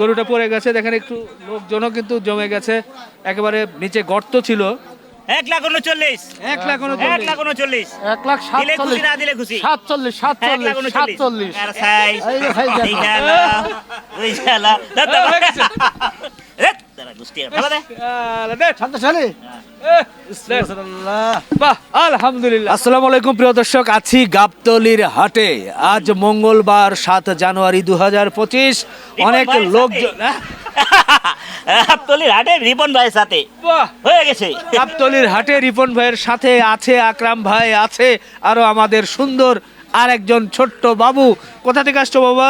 গরুটা পড়ে গেছে দেখেন একটু লোকজনও কিন্তু জমে গেছে। একেবারে নিচে গর্ত ছিল। এক লাখ উনচল্লিশ। এক লাখ এক লাখ উনচল্লিশ। এক লাখ দিলে খুশি সাতচল্লিশ না দিলে খুশি। হয়ে। সাতচল্লিশ আসসালামু আলাইকুম প্রিয় দর্শক আছি গাবতলির হাটে আজ মঙ্গলবার সাত জানুয়ারি দু অনেক। গাবতলির হাটে রিপন ভাইয়ের সাথে হয়ে গেছে গাবতলির হাটে রিপন ভাইয়ের সাথে আছে আকরাম ভাই আছে আরও আমাদের সুন্দর আর একজন ছোট্ট বাবু। কোথা থেকে আসছো বাবা?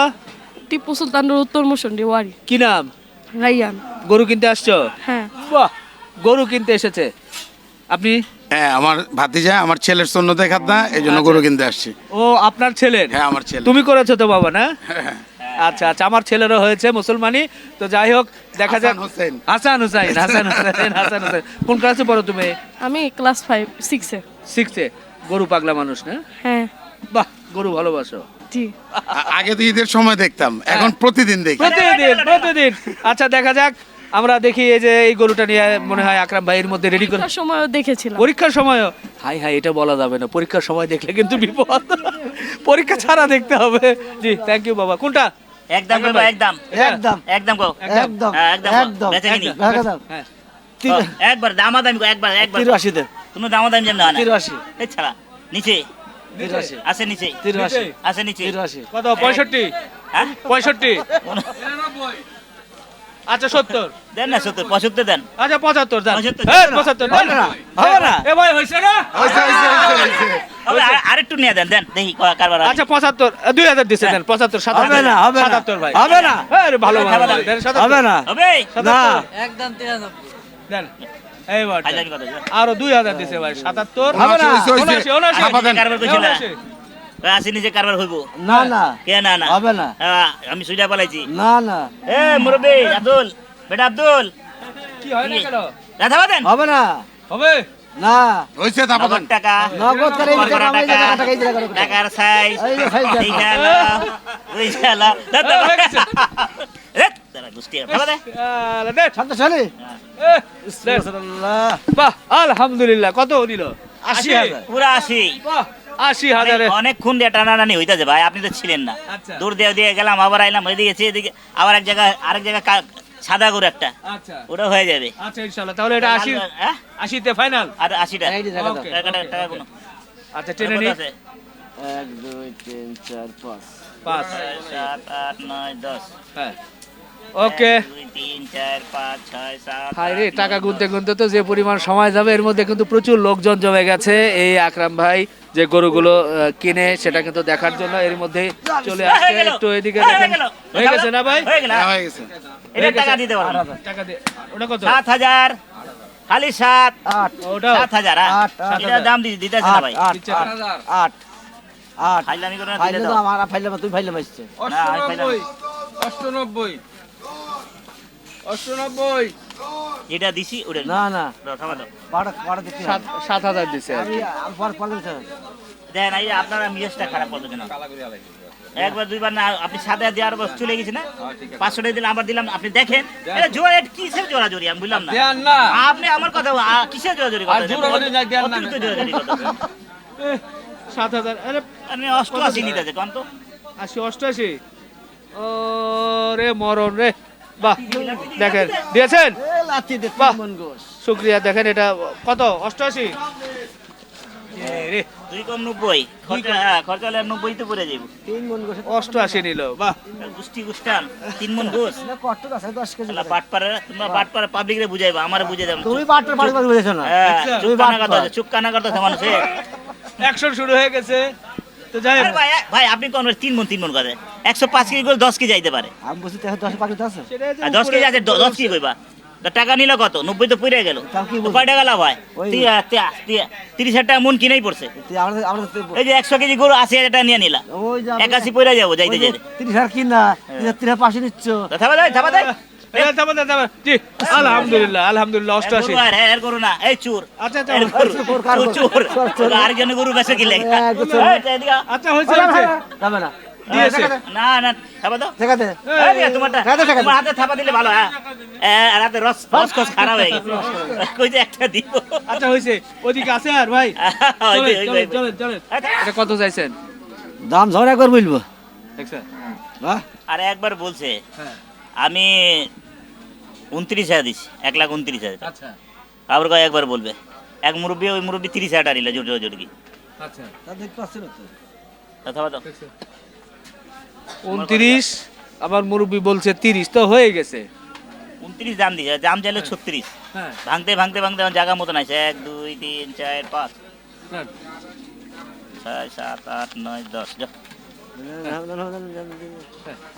টিপু সুলতানের উত্তর মুসন্ডি ওয়ারি। কি নাম? রাইয়ান। গরু কিনতে আসছো? হ্যাঁ। বাহ গরু কিনতে এসেছে। আপনি? হ্যাঁ আমার ভাতিজা আমার ছেলের সৈন্য দেখাত না এই জন্য গরু কিনতে আসছি। ও আপনার ছেলের? হ্যাঁ আমার ছেলে তুমি করেছ তো বাবা না? আচ্ছা আচ্ছা আমার ছেলেরও হয়েছে মুসলমানি তো যাই হোক দেখা যাক। হাসান। হোসেন। হাসান হুসাইন হাসান হুসাইন হাসান। হুসাইন কোন ক্লাসে পড়ো তুমি? আমি ক্লাস ফাইভ সিক্সে শিখছে গরু পাগলা মানুষ না? হ্যাঁ। বাহ গরু ভালোবাসো। জি। আগে তো ঈদের সময় দেখতাম এখন প্রতিদিন দেখি। প্রতিদিন প্রতিদিন। আচ্ছা দেখা যাক। আমরা দেখি এই যে এই গরুটা নিয়ে মনে হয় আকরাম ভাইয়ের মধ্যে রেডি করে পরীক্ষার সময়ও দেখেছিলাম। পরীক্ষার সময়ও? হাই হাই এটা বলা যাবে না। পরীক্ষার সময় দেখলে কিন্তু বিপদ। পরীক্ষা ছাড়া দেখতে হবে। জি থ্যাংক ইউ বাবা। কোনটা? একদম একদম। একদম একদম। একদম গো। একদম। হ্যাঁ, একদম একদম। একদম। হ্যাঁ। একবার দামাদামি গো, একবার। একবার কোনো দামাদামি হয় না তিরাশি। এই ছাড়া নিচে। তিরাশি আছে নিচে। তিরাশি আছে নিচে। তিরাশি কত পঁয়ষট্টি? হ্যাঁ? পঁয়ষট্টি? আচ্ছা সত্তর। দেন না সত্তর পঁচাত্তর দেন। আচ্ছা পঁচাত্তর পঁচাত্তর। হ্যাঁ, হবে না, হবে না। এ ভাই হয়েছে। হবে, আরেকটু নিয়ে দেন দেন দেখি কারবার আচ্ছা পঁচাত্তর দুই হাজার দিচ্ছে দেন পঁচাত্তর হবে না হবে না। সাতাত্তর ভাই। হবে না। হ্যাঁ ভালো হবে না। হবে না। হবে। না। দেন। আরও দুই হাজার দিছে ভাই সাতাত্তর। হবে না। হয়েছে, হয়েছে, উনআশি, উনআশি। হাফা দেন। কারবার করছিল উনআশি। আসি নিচে কারবার হইব। না না। কে না না? হবে না। হ্যাঁ, আমি সুইটা পালাইছি। না না। এ মুরব্বী আব্দুল। বেটা আব্দুল। কি হয় না কেন? রাধা দেন হবে না। হবে? না। হয়েছে তারপর নগদ টাকা। নগদ করে এই টাকা, এই টাকা, টাকা, এই টাকা, টাকার সাইজ এই সাইজ দেখো। এই ওই গেল দাও, দাও। আলহামদুলিল্লাহ কত নিল আশি হাজার পুরা আশি হাজারে অনেক খুন দিয়ে টানাটানি হইতেছে ভাই আপনি তো ছিলেন না আচ্ছা। দূর দিয়ে দিয়ে গেলাম আবার আইলাম এসে এদিকে আবার এক জায়গায় আরেক জায়গায় সাদা গরু একটা আচ্ছা ওটা হয়ে যাবে আচ্ছা ইনশাল্লাহ তাহলে এটা আশি হ্যাঁ? আশিতে ফাইনাল আর আশিটা টাকা টাকা কোনো আচ্ছা টেনে নি আছে? এক দুই তিন চার পাঁচ পাঁচ ছয়, সাত আট নয় দশ হ্যাঁ ওকে হাই রে টাকা গুনতে গুনতে তো যে পরিমাণ সময় যাবে এর মধ্যে কিন্তু প্রচুর লোকজন জমে গেছে। এই আকরাম ভাই যে গরুগুলো কিনে সেটা কিন্তু দেখার জন্য এর মধ্যে চলে আসছে। একটু এদিকে দেখেন। হয়ে গেছে না ভাই? হয়ে হ্যাঁ, গেছে। এটা টাকা দিতে পারব না। টাকা দিয়ে। ওটা কত? সাত হাজার। খালি সাত। আট। ওটাও? সাত হাজার হ্যাঁ? আট, আট এটার হাজার। দাম দিতে দিতেছে না ভাই। আট দিচ্ছে আট আট। আট ফাইলামি করে না দিলে দাও। আমার ফাইলে তুই ফাইলে মারছিস না, আমি ফাইলামি- অষ্টানব্বই। যেটা দিছি ওটা না না। থামা দাও। বারো বারো দিচ্ছি সাত হাজার দিছে। দেখেন এই আপনারা মিজাজটা খারাপ করতে কেন? একবার দুইবার না আপনি সাদা দিয়ে আর চলে গেছে না? পাঁচশো টাকা দিলাম আবার দিলাম আপনি দেখেন। এটা জোড়া এটা কিসের জোড়া জোরি আমি বুঝলাম না। আপনি আমার কথা কিসের জোড়া জোরি কথা অতিরিক্ত জোরাজোরি কথা সাত হাজার আরে আপনি অষ্টআশি নিতে আছে কত আশি অষ্টআশি। ও রে মরণ রে। বাহ দেখেন দিয়েছেন? বাহ। মন শুক্রিয়া দেখেন এটা কত অষ্টআশি? হ্যাঁ খরচা হলে নব্বই তো পড়ে যাব তিন মন গোস অষ্টআশি নিল বাহ। গুষ্টি গুষ্টান তিন মন গোস দশ কেজি শালা তোমরা বাটপাড়া পাবলিকরে বুঝাইবা আমারে বুঝাই দাও। তুমি বুঝেছ না? হ্যাঁ চুপ কানা বাটপাড়া। কথা চুপ কানা কথা অ্যাকশন শুরু হয়ে গেছে। তো যাই হোক, ভাই ভাই আপনি কোন তিন মন তিন মন করে? একশো পাঁচ কেজি করে দশ কেজি যাইতে পারে। আমি বলছি দেখো দশ পাখিতে আছে। সেটাই তো আর দশ উপরে- কেজি আছে দ- দশ কেজি কইবা। তা টাকা নিল কত? নব্বই তো পুড়ে গেল। তাও কি বলব? কয় টাকা লাভ হয়? ওই- তি- তি- তি- তিরিশ হাজার টাকা মন কিনেই পড়ছে। তুই এই যে একশো কেজি গরু আশি হাজার টাকা নিয়ে নিলা। ওই যে আমাদের- একাশি পড়ে যাব যাইতে ওই যে যাইতে। তিরিশ হাজার কিনা তিরিশ হাজার- পাশে নিচ্ছ। তা থাবা দেয় থাবা দেয়। এ, থামো, থামো, থামো। জি আলহামদুলিল্লাহ আলহামদুলিল্লাহ অষ্টআশি গরু আর হ্যাঁ, না। এই চুর। আচ্ছা আচ্ছা গরু। চোর, কার চোর, গরু? বেঁচে হ্যাঁ। আচ্ছা হয়েছে যাবে না, না। থাপা দাও তোমারটা। তোমার হাতে থাপা দিলে ভালো হ্যাঁ। রস রস খারাপ হয়ে গেছে। কই যে একটা দিব। আচ্ছা হয়েছে। ওদিকে আছে আর ভাই। চলেন চলেন চলেন চলেন। এটা কত চাইছেন? দাম ঝগড়া করে বলব। দেখছেন? হ্যাঁ আরে একবার বলছে। হ্যাঁ। আমি উনত্রিশ হাজার দিছি এক লাখ উনত্রিশ হাজার। আচ্ছা। আবার কয় একবার বলবে? এক মুরব্বী ওই মুরব্বী তিরিশ হাজার টাকা নিল জোর জোর আচ্ছা। উনত্রিশ আবার মুরব্বী বলছে তিরিশ তো হয়ে গেছে। উনত্রিশ দাম দিছে দাম চাইলে ছত্রিশ। হ্যাঁ। ভাঙতে ভাঙতে ভাঙতে আমার জায়গা মতন আছে। এক দুই তিন চার পাঁচ। ছয় সাত আট নয় দশ।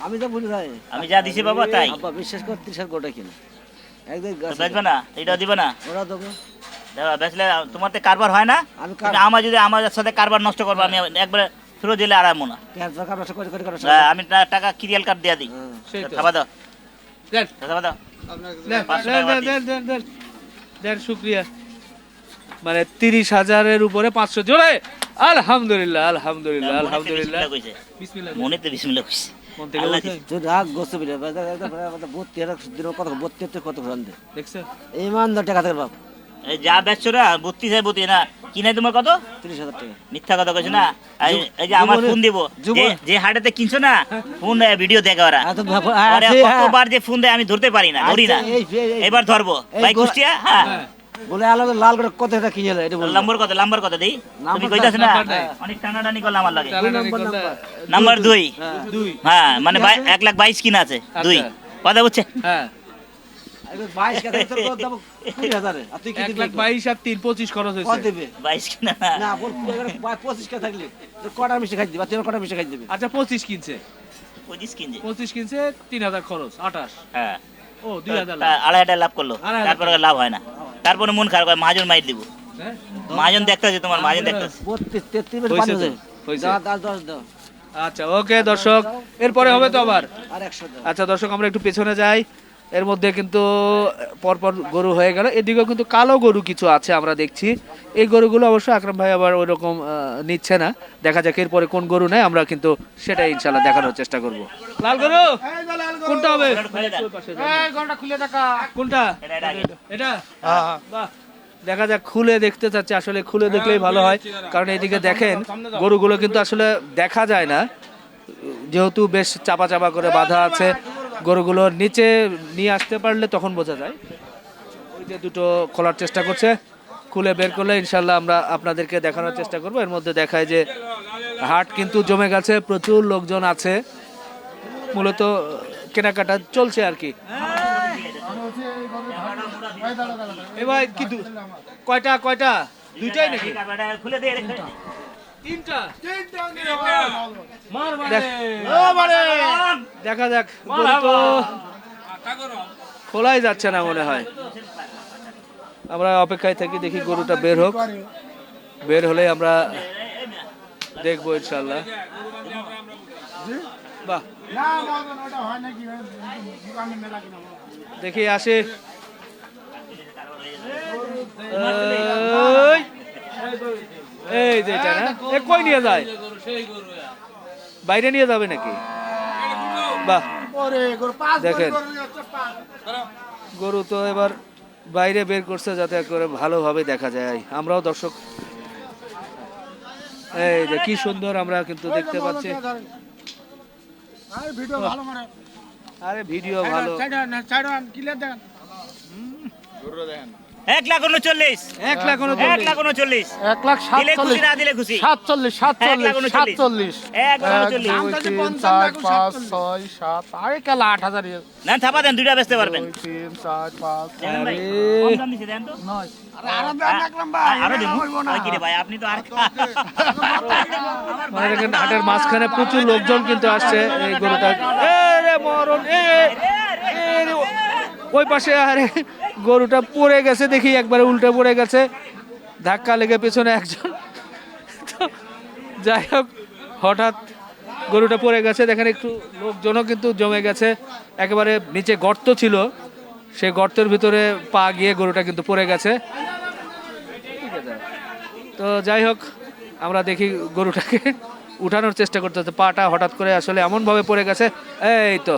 আমি তো বলি ভাই। আমি যা দিছি বাবা তাই। আব্বা বিশ্বাস কর ত্রিশ গোটা কিনা। একদিন তো বেচবে না এটা দিবে না। ওরা দেবো দেখো বেচলে তোমার তো কারবার হয় না? আমি আমার যদি আমার সাথে কারবার নষ্ট করব আমি একবারে ফেরত দিলে আরাম না। হ্যাঁ, আমি টাকা ক্রিয়াল কার্ড দিয়ে দিই। খাবা দাও। খাবা দাও। শুক্রিয়া। মানে তিরিশ হাজারের উপরে পাঁচশো জোরে! আলহামদুলিল্লাহ আলহামদুলিল্লাহ আলহামদুলিল্লাহ। বিসমিল্লাহ মনে তো বিসমিল্লাহ কইছে। কত যা বেচছো না বত্রিশ হাজার বত্রিশ না কিনে তোমার কত? তিরিশ হাজার টাকা। মিথ্যা কথা কইছো না? এই- যে আমার ফোন দিব যে- হাটেতে কিনছো না ফোন ভিডিও দেখে ওরা। হ্যাঁ, আরে। কতবার যে ফোন দেয় আমি ধরতে পারি না ধরি না। আচ্ছা, এবার ধরবো। ভাই কুষ্টিয়া? হ্যাঁ। হ্যাঁ। বলে আলাদা লাল করে কত এটা কিনে এটা বল নাম্বার কত নাম্বার কত দেই। তুমি কইতাছ না। অনেক টানাটানি করলে আমার লাগে। নাম্বার, করলে নাম্বার। নাম্বার দুই। দুই। হ্যাঁ। মানে লাখ বাইশ কিনা আছে দুই। আচ্ছা। কথা বুঝছে? হ্যাঁ। কত দাম? আর তুই কি লাখ আর খরচ কত দেবে? কিনা? না বল পঁচিশ কে থাকলে? কটা মিষ্টি খাই দিবি? তুই কটা মিষ্টি খাই দিবি? আচ্ছা পঁচিশ কিনছে। পঁচিশ কিনছে। খরচ হ্যাঁ। ও হাজার লাভ। করল। তারপরে লাভ হয় না। তারপরে মন খারাপ হয় মাজন মাইর দিব। মাজন মহাজন দেখতে আছে তোমার মাজন দেখতে আছে আচ্ছা ওকে দর্শক এরপরে হবে তো আবার। আর একশো দাও। আচ্ছা দর্শক আমরা একটু পেছনে যাই। এর মধ্যে কিন্তু পরপর গরু হয়ে গেল। এদিকেও কিন্তু কালো গরু কিছু আছে আমরা দেখছি। এই গরুগুলো অবশ্য আকরাম ভাই আবার ওই রকম নিচ্ছে না। দেখা যাক এরপরে কোন গরু নেয় আমরা কিন্তু সেটাই ইনশাল্লাহ দেখানোর চেষ্টা করব। লাল গরু? কোনটা হবে। কোনটা? এটা, এটা আগে। এটা? বাহ। দেখা যাক খুলে দেখতে চাচ্ছি। আসলে খুলে দেখলেই ভালো হয়। কারণ এদিকে দেখেন গরুগুলো কিন্তু আসলে দেখা যায় না। যেহেতু বেশ চাপা চাপা করে বাঁধা আছে গরুগুলো নিচে নিয়ে আসতে পারলে তখন বোঝা যায়। ওই যে দুটো খোলার চেষ্টা করছে। খুলে বের করলে ইনশাল্লাহ আমরা আপনাদেরকে দেখানোর চেষ্টা করব। এর মধ্যে দেখায় যে হাট কিন্তু জমে গেছে, প্রচুর লোকজন আছে। মূলত কেনাকাটা চলছে আর কি। কি কয়টা কয়টা? দুইটাই নাকি? খুলে দিয়ে দেখ- দেখা যাক গরু তো খোলাই যাচ্ছে না মনে হয় আমরা অপেক্ষায় থাকি দেখি গরুটা বের হোক বের হলে আমরা দেখব ইনশাল্লাহ বাহ দেখি আসে এই, এই যে এটা না? এ কই নিয়ে যায়? বাইরে নিয়ে যাবে নাকি? বাহ। দেখেন গরু তো এবার বাইরে বের করছে যাতে করে ভালোভাবে দেখা যায়। আমরাও দর্শক। এই যে কি সুন্দর আমরা কিন্তু দেখতে পাচ্ছি। আরে ভিডিও ভালো। এক লাখ উনচল্লিশ এক লাখ এক লাখ উনচল্লিশ এক লাখ দিলে খুশি না দিলে খুশি সাতচল্লিশ সাতচল্লিশ সাতচল্লিশ এক লাখ উনচল্লিশ তিন চার পাঁচ ছয় সাত আরে কেলা আট হাজার ইয়ে। না থাপা দেন দুইটা বেচতে পারবেন তিন চার পাঁচ দেন তো। নয় মানে হাটের মাঝখানে প্রচুর লোকজন কিন্তু আসছে এই গরুটা মরণ ওই পাশে আরে গরুটা পড়ে গেছে দেখি, একবারে উল্টে পড়ে গেছে। ধাক্কা লেগে পেছনে একজন। তো যাই হোক, হঠাৎ গরুটা পড়ে গেছে। দেখেন একটু লোকজনও কিন্তু জমে গেছে। একেবারে নিচে গর্ত ছিল। সেই গর্তের ভিতরে পা গিয়ে গরুটা কিন্তু পড়ে গেছে। তো যাই হোক, আমরা দেখি গরুটাকে উঠানোর চেষ্টা করতে হচ্ছে। পাটা হঠাৎ করে আসলে এমনভাবে পড়ে গেছে। এই তো,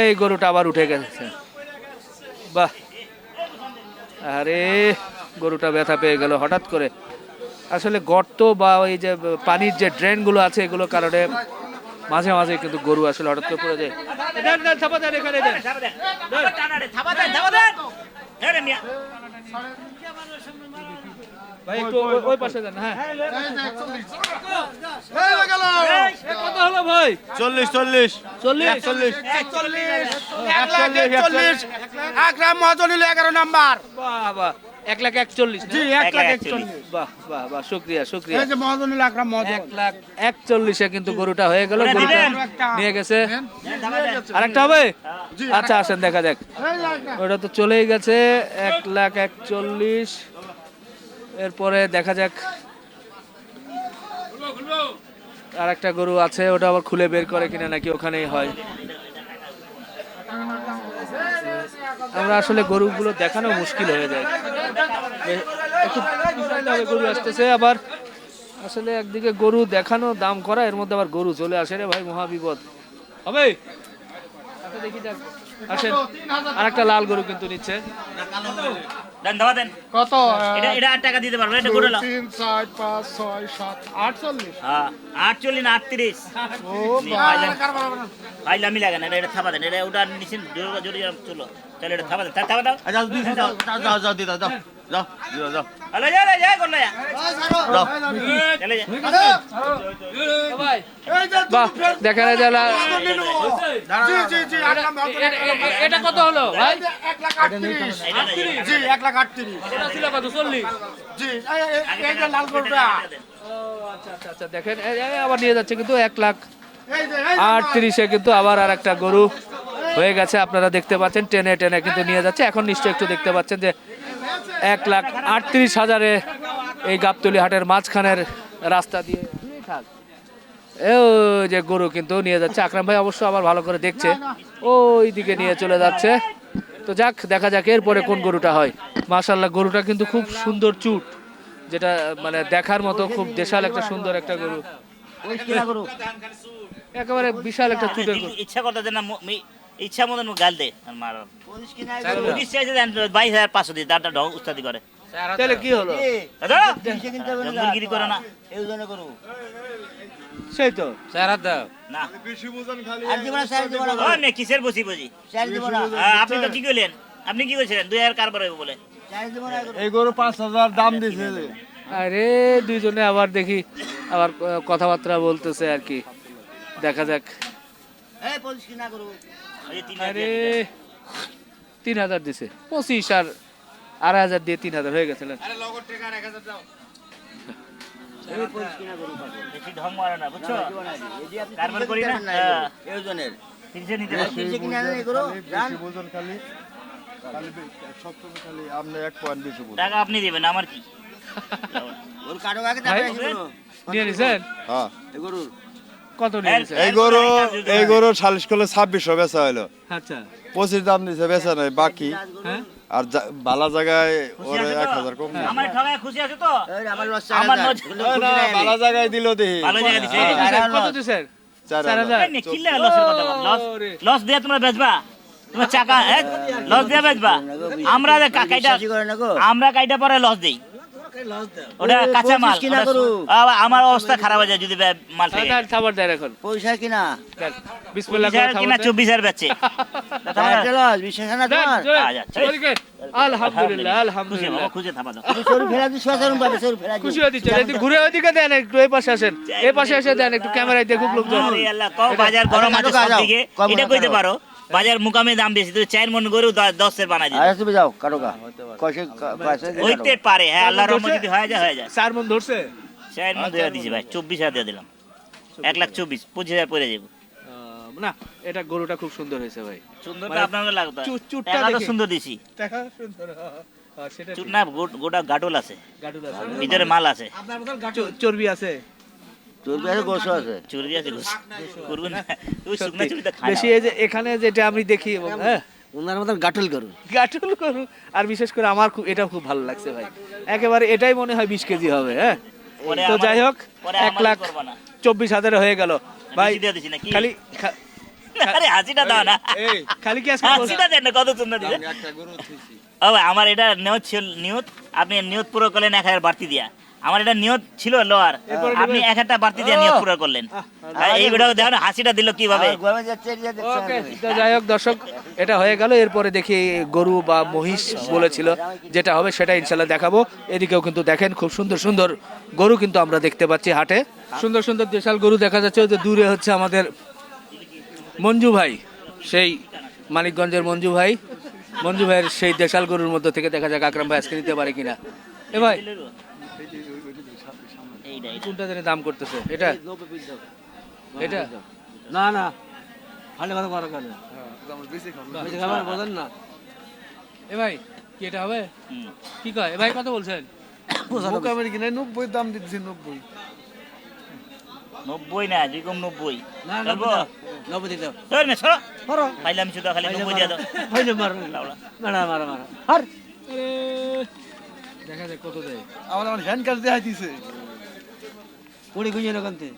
এই গরুটা আবার উঠে গেছে। বাহ। আরে গরুটা ব্যথা পেয়ে গেল হঠাৎ করে। আসলে গর্ত বা ওই যে পানির যে ড্রেনগুলো আছে এগুলো কারণে মাঝে মাঝে কিন্তু গরু আসলে হঠাৎ করে পড়ে যায়। এখানে ভাই একটু ওই- ওই পাশে দেন হ্যাঁ। এ, কত হলো ভাই চল্লিশ চল্লিশ। চল্লিশ চল্লিশ। এক লাখ একচল্লিশ। আকরাম মহাজন হলো এগারো নাম্বার। বাহ বাহ এক লাখ একচল্লিশ জি এক লাখ একচল্লিশ। বাহ বাহ বাহ শুক্রিয়া শুক্রিয়া। এই যে মহাজন হলো আকরাম মহাজন। এক লাখ একচল্লিশে কিন্তু গরুটা হয়ে গেল গরুটা নিয়ে গেছে। আরেকটা হবে? আচ্ছা আসেন দেখা যাক। ওটা তো চলেই গেছে এক লাখ একচল্লিশ। এরপরে দেখা যাক। আর একটা গরু আছে, ওটা আবার খুলে বের করে কিনা নাকি ওখানেই হয়। আমরা আসলে গরুগুলো দেখানো মুশকিল হয়ে যায়। একটু গরু আসতেছে, আবার আসলে একদিকে গরু দেখানো, দাম করা, এর মধ্যে আবার গরু চলে আসে রে ভাই মহাবিপদ হবে? আচ্ছা দেখি আসেন আর একটা লাল গরু কিন্তু নিচ্ছে। দেন থাবা দেন। কত? এটা এটা আট টাকা দিতে পারব এটা করে লাও তিন চার পাঁচ ছয় সাত আটচল্লিশ। হ্যাঁ আটচল্লিশ না আটত্রিশ। ও আমি লাগে না এটা- থাবা দেন এটা ওটা নিচে জোরে জোরে চলো। চলো এটা থাবা দেন থা- থাবা দাও। যাও যাও যাও দিদা যাও যাও দিদা যা রে, যা করলে যা। চলে যা। বাহ দেখা যায় যে জি জি জি আকরাম মহাজন এ- এ- এ- এটা কত হলো ভাই? এক লাখ আটত্রিশ। এটা না, এটা না। জি এক লাখ আটত্রিশ। এটা ছিল কত? চল্লিশ। জি এই- এই- এই যে লাল গরুটা। আচ্ছা আচ্ছা আচ্ছা দেখেন এ- এ আবার নিয়ে যাচ্ছে কিন্তু এক লাখ আটত্রিশে কিন্তু আবার আর একটা গরু হয়ে গেছে। আপনারা দেখতে পাচ্ছেন টেনে টেনে কিন্তু নিয়ে যাচ্ছে। এখন নিশ্চয়ই একটু দেখতে পাচ্ছেন যে এক লাখ আটত্রিশ হাজারে এই গাবতলি হাটের মাঝখানের রাস্তা দিয়ে যে গরু কিন্তু নিয়ে যাচ্ছে। আকরাম ভাই অবশ্য আবার ভালো করে দেখছে। ওই দিকে নিয়ে চলে যাচ্ছে। তো যাক দেখা যাক এরপরে কোন গরুটা হয়। মাশাল্লাহ গরুটা কিন্তু খুব সুন্দর চুট যেটা মানে দেখার মতো খুব দেশাল একটা সুন্দর একটা গরু। একেবারে বিশাল একটা চুটের গরু। ইচ্ছা করতে না ইচ্ছা মতন গাল দে আর মার। পঁচিশ চাইছে দেন বাইশ হাজার পাঁচশো দিয়ে ঢং উস্তাদি করে। তাহলে কি হলো? দাদা! মুরগিরি করে না। সেই তো। না। ও নে, কিসের বসি বসি? আপনি তো কি করলেন? আপনি কি করেছিলেন? দুই হাজার কারবার হইব বলে? এই গরু পাঁচ হাজার দাম দিছে। আরে দুইজনে আবার দেখি আবার কথাবার্তা বলতেছে আর কি। দেখা যাক। হাজার আরে তিন হাজার দিছে। পঁচিশ আর আড়াই হাজার দিয়ে তিন হাজার হয়ে গেছে না? দিলেন। বেশি ঢং মারে না বুঝছ? কারবার করি না? হ্যাঁ। আপনি দিবেন আমার কি? নিয়ে নিছেন? হ্যাঁ। কত নিয়ে নিছেন এই গরু এই গরু সালিশ করলে ছাব্বিশশো বেচা হইল। আচ্ছা। পঁচিশ দাম দিছে বেচা নাই বাকি। হ্যাঁ? আর জায়গায় এক হাজার কম আমার ঠগায় খুশি আছে তো? আমার নজ- বালা জায়গায় দিল দেখি ভালো জায়গা দিছে? কত দিছেন? চার চার হাজার। হাজার। এই নে, কিল্লে লসের কথা লস লস দিয়ে তোমরা বেচবা? তোমার চাকা লস দিয়ে বেচবা? আমরা কাইটা আমরা কাইটা পরে লস দেই। ওটা কাঁচা মাল আমার অবস্থা খারাপ হয়ে যায় যদি মাল খাবার দেয় এখন। পয়সা কিনা? দেন, বিসমিল্লাহ কিনা চব্বিশ হাজার বেচছে বিশ্বাস না দেন, তোমার? জোরে। আচ্ছা, ওদিকে। আলহামদুলিল্লাহ খুশি আলহামদুলিল্লাহ। বাবা, খুঁজে থাবা দাও সরু ফেলা দিস সরু পাবে সরু ফেলা দিস খুশি হয়ে দিচ্ছে একটু ঘুরে ওইদিকে দেন একটু এই পাশে আসেন। এই পাশে এসে দেন একটু ক্যামেরায় দেখুক লোকজন। আরে আল্লাহ, কও বাজার গরম আছে এটা কইতে পারো। বাজার মুকামে দাম বেশি তুমি চার মন গরু দশের বানাই দিবে। আরে তুমি যাও কাটো গা কয়সে কয়সে হইতে পারে হ্যাঁ আল্লাহর রহমত যদি হয়ে যায় হয়ে যায়। চার মন ধরছে? চার মন দিয়ে দিছি ভাই চব্বিশ হাজার দিয়ে দিলাম। এক লাখ চব্বিশ পঁচিশ হাজার পরে যাব। না এটা গরুটা খুব সুন্দর হয়েছে ভাই। সুন্দর মানে আপনার লাগতো চুটটা দেখে। সুন্দর দিছি। টাকা সুন্দর হ্যাঁ, হ্যাঁ, সেটা চুট না গোটা গাটল আছে। গাডুল আছে। ভিতরে মাল আছে। আপনার চ- চর্বি আছে। তোর কাছে গোস আছে চুরি আছে গোস করবেন না তুই শুকনা চুরি খায় বেশি এই যে এখানে যেটা আমি দেখি হ্যাঁ? ওনার মতন গাটল করু গাটুল করু আর বিশেষ করে আমার খুব এটা খুব ভালো লাগছে ভাই। একেবারে এটাই মনে হয় বিশ কেজি হবে হ্যাঁ? তো যাই হোক এক লাখ চব্বিশ হাজারে হয়ে গেল। ভাই? খালি আরে হাসিটা দাও না। খালি কি হাসিটা দেন কত সুন্দর দিছে আমার এটা নিয়ত ছিল নিয়ত আপনি নিয়ত পুরো করলেন এক হাজার বাড়তি দিয়া। আমার এটা নিয়ত ছিল লোয়ার আপনি এক হাজার বাড়তি দিয়ে নিয়ত পুরো করলেন। এই ভিডিও দেখুন হাসিটা দিল কীভাবে? যাই হোক দর্শক এটা হয়ে গেল। এরপরে দেখি গরু বা মহিষ বলেছিল যেটা হবে সেটা ইনশাল্লাহ দেখাবো। এদিকেও কিন্তু দেখেন খুব সুন্দর সুন্দর গরু কিন্তু আমরা দেখতে পাচ্ছি হাটে। সুন্দর সুন্দর দেশাল গরু দেখা যাচ্ছে। যে দূরে হচ্ছে আমাদের মঞ্জু ভাই সেই মানিকগঞ্জের মঞ্জু ভাই। মঞ্জু ভাইয়ের সেই দেশাল গরুর মধ্যে থেকে দেখা যাক আকরাম ভাই আজকে নিতে পারে কিনা। এ ভাই। কোনটা জানি দাম করতেছে? এটা? এটা? না না। ফালে কথা করা বোঝেন না। এ ভাই কি এটা হবে? কি কয়? এ ভাই কত বলছেন? মোকামের কিনে নব্বই দাম দিচ্ছি নব্বই। নব্বই না দুই কম নব্বই? নব্বই দিতে দাও। ধর মে, সরো। করো পাইলাম শুধু খালি নব্বই দিয়ে দাও। মারো। মারা মারা। মারা আর। দেখা যাক কত দেয়। আমার আমার হ্যান্ড কার্ড দেখাই দিছে। পড়ে গুঁজে না কান্তে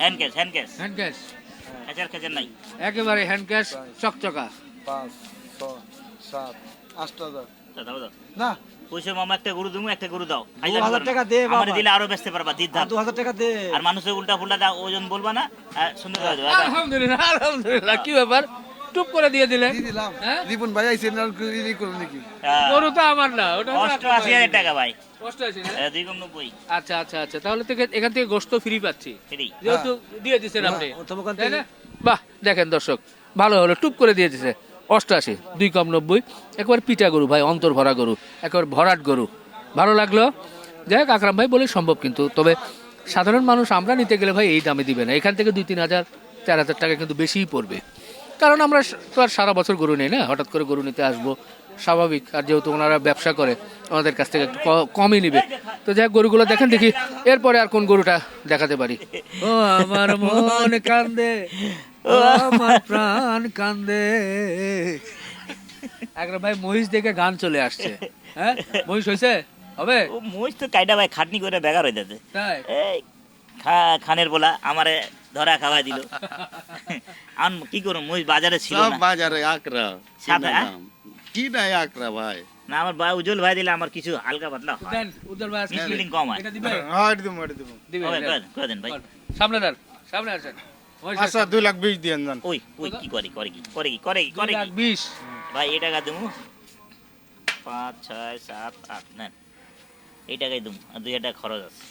hand cash hand cash hand cash খেচার নাই। একেবারে হ্যান্ড ক্যাশ চকচকা। পাঁচ ছয় সাত দাও, দাও। না। পয়সা মামা একটা গরু একটা গরু দাও। হাজার টাকা দে বাবা। দিলে আরও বেচতে পারবা দিদ ধাপ দু হাজার টাকা দে। আর মানুষের উল্টা ফুল্টা দাও ওজন বলবা না সুন্দর আলহামদুলিল্লাহ আলহামদুলিল্লাহ কি ব্যাপার? টুপ করে দিয়ে দিলে। দিলাম। হ্যাঁ? রিপন ভাই আইসেন আর ই করুন নাকি? হ্যাঁ। গরু তো আমার না ওটা হলো অষ্টআশি হাজার টাকা ভাই। না? নব্বই। আচ্ছা আচ্ছা আচ্ছা তাহলে থেকে এখান থেকে গোস্ত ফ্রি পাচ্ছি। যেহেতু দিয়ে দিচ্ছেন আপনি। হ্যাঁ, না? বাহ দেখেন দর্শক ভালো হলো টুপ করে দিয়ে দিছে। অষ্টআশি দুই কম নব্বই। একবার পিটা গরু ভাই অন্তর ভরা গরু একবার ভরাট গরু। ভালো লাগল? যাই হোক আকরাম ভাই বলে সম্ভব কিন্তু তবে সাধারণ মানুষ আমরা নিতে গেলে ভাই এই দামে দিবে না। এখান থেকে দুই তিন হাজার চার হাজার টাকা কিন্তু বেশিই পড়বে। কারণ আমরা তো আর সারা বছর গরু নেই না? হঠাৎ করে গরু নিতে আসব স্বাভাবিক। আর যেহেতু ওনারা ব্যবসা করে আমাদের কাছ থেকে একটু কমই নিবে। তো যাই গরুগুলো দেখেন দেখি এরপরে আর কোন গরুটা দেখাতে পারি। ও আমার মন কান্দে ও আমার প্রাণ কান্দে। একবার ভাই মহিষ দেখে গান চলে আসছে। হ্যাঁ? মহিষ হয়েছে হবে? ও মোজ তো কাইডা ভাই খাটনি করে বেগার হয়ে যাচ্ছে তাই খানের বলা আমারে ধরা খাওয়াই দিল। আন কি করুম মুই বাজারে ছিল না। বাজারে আকরা কি সাদা, না হ্যাঁ? কি নাই আকরা ভাই? না আমার ভাই উজ্জ্বল ভাই দিলে আমার কিছু হালকা পাতলা দেন উজ্জ্বল ভাই আজকে মিসলিং কম হয়। এটা দিবে? হ্যাঁ দেবো এটা দেবো দিবে। দেন। করে দেন, ভাই। সামনে দাঁড় সামনে আসেন। আচ্ছা দুই লাখ বিশ দিয়ে যান। ওই ওই কি করে করে কি করে কি করে কি করে লাখ কি বিশ। ভাই এই টাকা দেবো পাঁচ ছয় সাত আট নেন। এই টাকাই দেবো আর দুই হাজার টাকা খরচ আছে।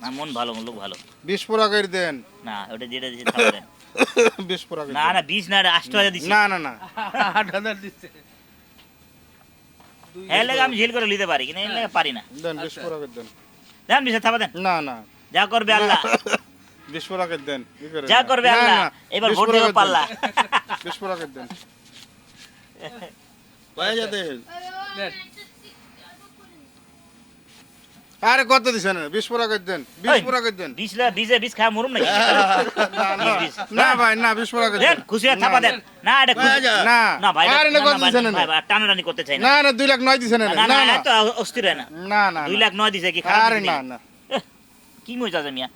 না মন ভালো লোক ভালো। বিশ করে দেন। না ওটা যেটা দিচ্ছে থাকা দেন। বিশ করে না না বিশ না আষ্ট হাজার দিচ্ছি না না না। আট হাজার দিচ্ছে হ্যাঁ লেগে আমি ঝিল করে নিতে পারি কিন্তু এর লেগে পারি না। দেন বিশ পুরা করে দেন। দেন বিশে থাপা দেন। না না। যা করবে আল্লাহ। বিশ পুরা করে দেন। ই করে? যা করবে না, আল্লাহ। এবার ভোট দেবো পাল্লা। বিশ করে দেন। কয়ে যেতে দেন। আরে কত দিছেন বিশ পুরা করে দেন বিশ পুরা করে দেন। বিশ লা বিশে বিশ খাওয়া মরুম নাকি। না ভাই না বিশ পুরা করে দেন খুশি থাপা দেন। না এটা খুশি- না না ভাই আরে না কত দিছেন ভাই ভাই, টানাটানি করতে চাই না। না না দুই লাখ নয় দিছেন না না না না এত অস্থির না। না না দুই না। লাখ নয় দিছে কি খারাপ আরে না না। কি মজা আছে মিয়া?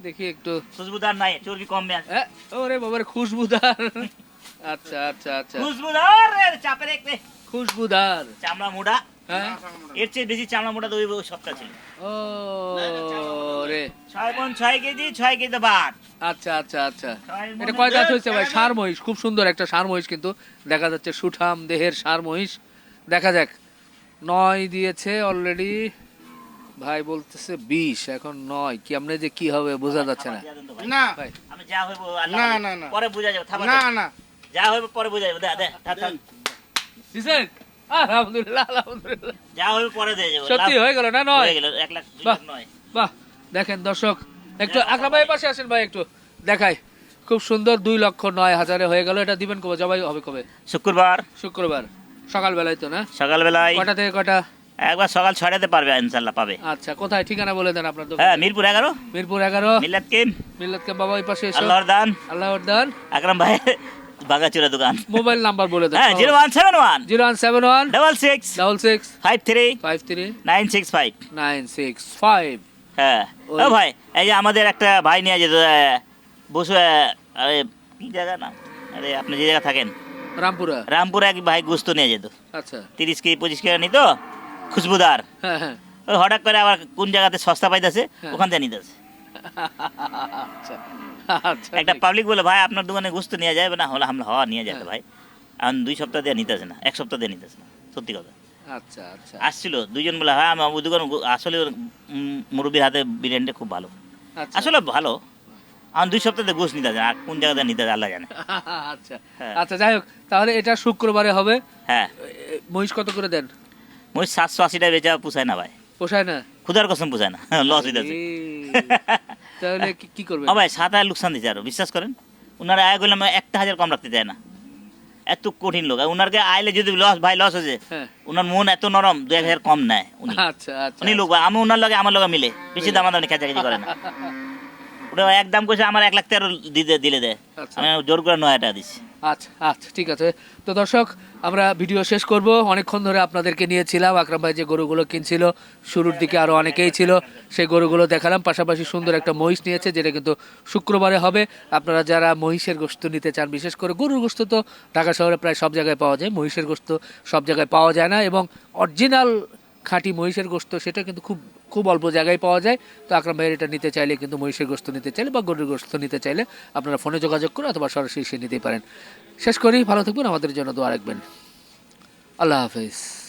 দেখি একটু। খুশবুদার নাই চর্বি কম মেয়া এ, ওরে বাবার খুশবুদার। আচ্ছা আচ্ছা আচ্ছা। খুশবুদার রে, চাপে দেখবে খুশবুদার। চামড়া মোটা হ্যাঁ? এর চেয়ে বেশি চামড়া মোটা ওই ওই ছিল। ও রে। ছয় পন ছয় কেজি ছয় কেজি ভাত। আচ্ছা আচ্ছা আচ্ছা। এটা কয় দাঁত হয়েছে ভাই? সার মহিষ। খুব সুন্দর একটা সার মহিষ কিন্তু। দেখা যাচ্ছে সুঠাম দেহের সার মহিষ। দেখা যাক। নয় দিয়েছে অলরেডি ভাই বলতেছে বিশ এখন নয়। কি আপনি যে কি হবে বোঝা যাচ্ছে না। না। ভাই। আমি যা হইব না, না, না। পরে বুঝা যাবে না না। যা হইব পরে বুঝা যাবে। দে দে থাক, থাক। আলহামদুলিল্লাহ আলহামদুলিল্লাহ। যা হইব পরে দিয়ে যাব। সত্যি হয়ে গেল না নয়? হয়ে গেল এক লাখ বাহ। নয়। বাহ দেখেন দর্শক একটু আকরাম ভাই পাশে আসেন ভাই একটু দেখাই। খুব সুন্দর দুই লক্ষ নয় হাজারে হয়ে গেল এটা দিবেন কবে? জবাই হবে কবে? শুক্রবার। শুক্রবার। সকালবেলায় তো না? সকালবেলায়। কটা থেকে কটা? একবার সকাল ছয়টাতে পারবে ইনশাল্লাহ পাবে। আচ্ছা কোথায়? ঠিকানা বলে দেন আপনার হ্যাঁ মিরপুর এগারো। মিরপুর এগারো। মিল্লাত কিম মিল্লাত কে বাবা ওই পাশে আল্লাহর দান। আল্লাহ দান। আকরাম ভাই বাগাচুরা দোকান। মোবাইল নাম্বার বলে দেন। হ্যাঁ zero one seven one. Zero one seven one. Double six. Double six. Five three. Five three. Nine six five. Nine six five. হ্যাঁ। ও ভাই এই যে আমাদের একটা ভাই নিয়ে যেত বসু আরে কি জায়গা না আরে আপনি যে জায়গা থাকেন। রামপুরা। রামপুরে এক ভাই গোস্ত নিয়ে যেত। আচ্ছা। তিরিশ কেজি পঁচিশ কেজি নিত খুশবুদার। হ্যাঁ হ্যাঁ। হঠাৎ করে আবার কোন জায়গাতে সস্তা পাইতেছে হ্যাঁ। ওখান থেকে নিতেছে। আচ্ছা। একটা পাবলিক বলে ভাই আপনার দোকানে গোস্ত নিয়ে যাবে না? হলে আমরা হওয়া নিয়ে যেতে ভাই। এখন দুই সপ্তাহ দিয়ে নিতেছে না এক সপ্তাহ দিয়ে নিতেছে না সত্যি কথা। আচ্ছা আচ্ছা। আসছিল দুইজন বলে হ্যাঁ আমার ওই দোকান আসলে মুরব্বির হাতে বিরিয়ানিটা খুব ভালো। আচ্ছা। আসলে ভালো। আমার দুই সপ্তাহে গোস নিতে যায় আর কোন জায়গাতে নিতে যায় আল্লাহ জানে। আচ্ছা। হ্যাঁ। আচ্ছা যাই হোক তাহলে এটা শুক্রবারে হবে। হ্যাঁ। মহিষ কত করে দেন? মই সাতশো আশিটা বেচা পোষায় না ভাই। পোষায় না? খুদার কসম পোষায় না লস হইতেছে। এই, তাহলে কি- করবে ভাই সাত হাজার লোকসান দিচ্ছে আরও বিশ্বাস করেন? ওনারা আয় করলাম একটা হাজার কম রাখতে চায় না। এত কঠিন লোক। আর ওনারকে আইলে যদি লস ভাই লস হয়েছে হ্যাঁ। ওনার মন এত নরম দু এক হাজার কম নেয় উনি। আচ্ছা আচ্ছা উনি লোক ভাই, আমি ওনার লগে আমার লগে মিলে। বেশি দাম দামি খেঁচাখেচি করে না। ওটা এক দাম কইছে আমার এক লাখ তেরো দিতে দিলে দেয়। আচ্ছা। আমি জোর করে নয় টাকা দিচ্ছি আচ্ছা আচ্ছা ঠিক আছে। তো দর্শক, আমরা ভিডিও শেষ করব। অনেকক্ষণ ধরে আপনাদেরকে নিয়েছিলাম আকরাম ভাই যে গরুগুলো কিনছিল, শুরুর দিকে আরও অনেকেই ছিল, সেই গরুগুলো দেখালাম। পাশাপাশি সুন্দর একটা মহিষ নিয়েছে, যেটা কিন্তু শুক্রবারে হবে। আপনারা যারা মহিষের গোস্ত নিতে চান, বিশেষ করে গরুর গোস্ত তো ঢাকা শহরে প্রায় সব জায়গায় পাওয়া যায়। মহিষের গোস্ত সব জায়গায় পাওয়া যায় না এবং অরিজিনাল খাঁটি মহিষের গোস্ত, সেটা কিন্তু খুব খুব অল্প জায়গায় পাওয়া যায়। তো আকরাম ভাইয়ের এটা নিতে চাইলে কিন্তু মহিষের গোস্ত নিতে চাইলে বা গরুর গোস্ত নিতে চাইলে আপনারা ফোনে যোগাযোগ করুন অথবা সরাসরি সে নিতে পারেন। শেষ করি, ভালো থাকবেন, আমাদের জন্য দোয়া রাখবেন। আল্লাহ হাফেজ।